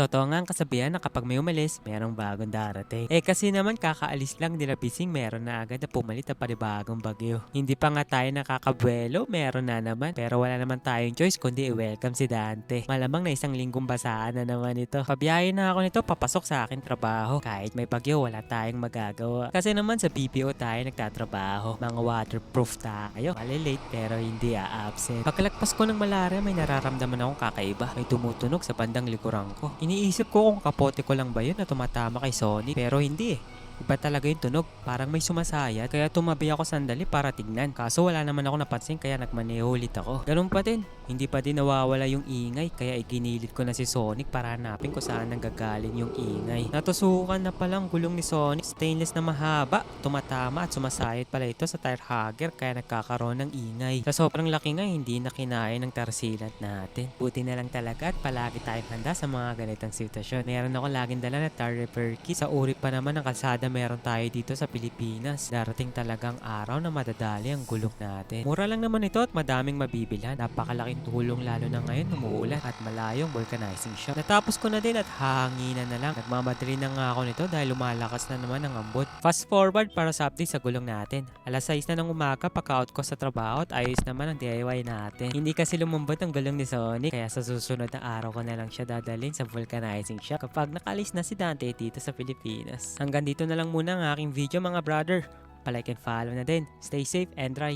totoo nga ang kasabihan na kapag may umalis, merong bagong darating. Eh kasi naman kakaalis lang nila Bising, meron na agad na pumalit na panibagong bagyo. Hindi pa nga tayo nakakabuelo, meron na naman. Pero wala naman tayong choice kundi i-welcome si Dante. Malamang na isang linggong basaan na naman ito. Pabiyahe na ako nito papasok sa akin trabaho. Kahit may bagyo, wala tayong magagawa. Kasi naman sa BPO tayo nagtatrabaho. Mga waterproof tayo. Malilate pero hindi a-absent. Pagkalagpas ko ng malaria, may nararamdaman akong kakaiba. May tumutunog sa bandang likuran ko. Iniisip ko kung kapote ko lang ba yun na tumatama kay Sonic. Pero hindi eh. Iba talaga yung tunog. Parang may sumasayat. Kaya tumabi ako sandali para tignan. Kaso wala naman ako napansin kaya nagmaneho ulit ako. Ganun pa din. Hindi pa din nawawala yung ingay. Kaya iginilit ko na si Sonic para hanapin kung saan nanggagaling yung ingay. Natusukan na palang gulong ni Sonic. Stainless na mahaba. Tumatama at sumasayat pala ito sa tire hugger kaya nagkakaroon ng ingay. Sa sobrang laki nga hindi na kinaya ng tarsilat natin. Buti na lang talaga at palagi tayong handa sa mga ganitong sitwasyon. Meron ako laging dala na tire repair kit. Sa uri pa naman ng kalsada meron tayo dito sa Pilipinas. Darating talagang araw na madadali ang gulong natin. Mura lang naman ito at madaming mabibilhan. Napakalaking tulong lalo na ngayon umuulan at malayong vulcanizing shop. Natapos ko na din at hahanginan na lang. Nagmamadali na nga ako nito dahil lumalakas na naman ang ambot. Fast forward para sa update sa gulong natin. Alas 6 na ng umaga pagka-out ko sa trabaho at ayos naman ang DIY natin. Hindi kasi lumambot ang gulong ni Sonic kaya sa susunod na araw ko na lang siya dadalhin sa vulcanizing shop kapag nakalis na si Dante dito sa Pilipinas. Hanggang dito na lang muna ang aking video mga brother. Palike and follow na din. Stay safe and dry.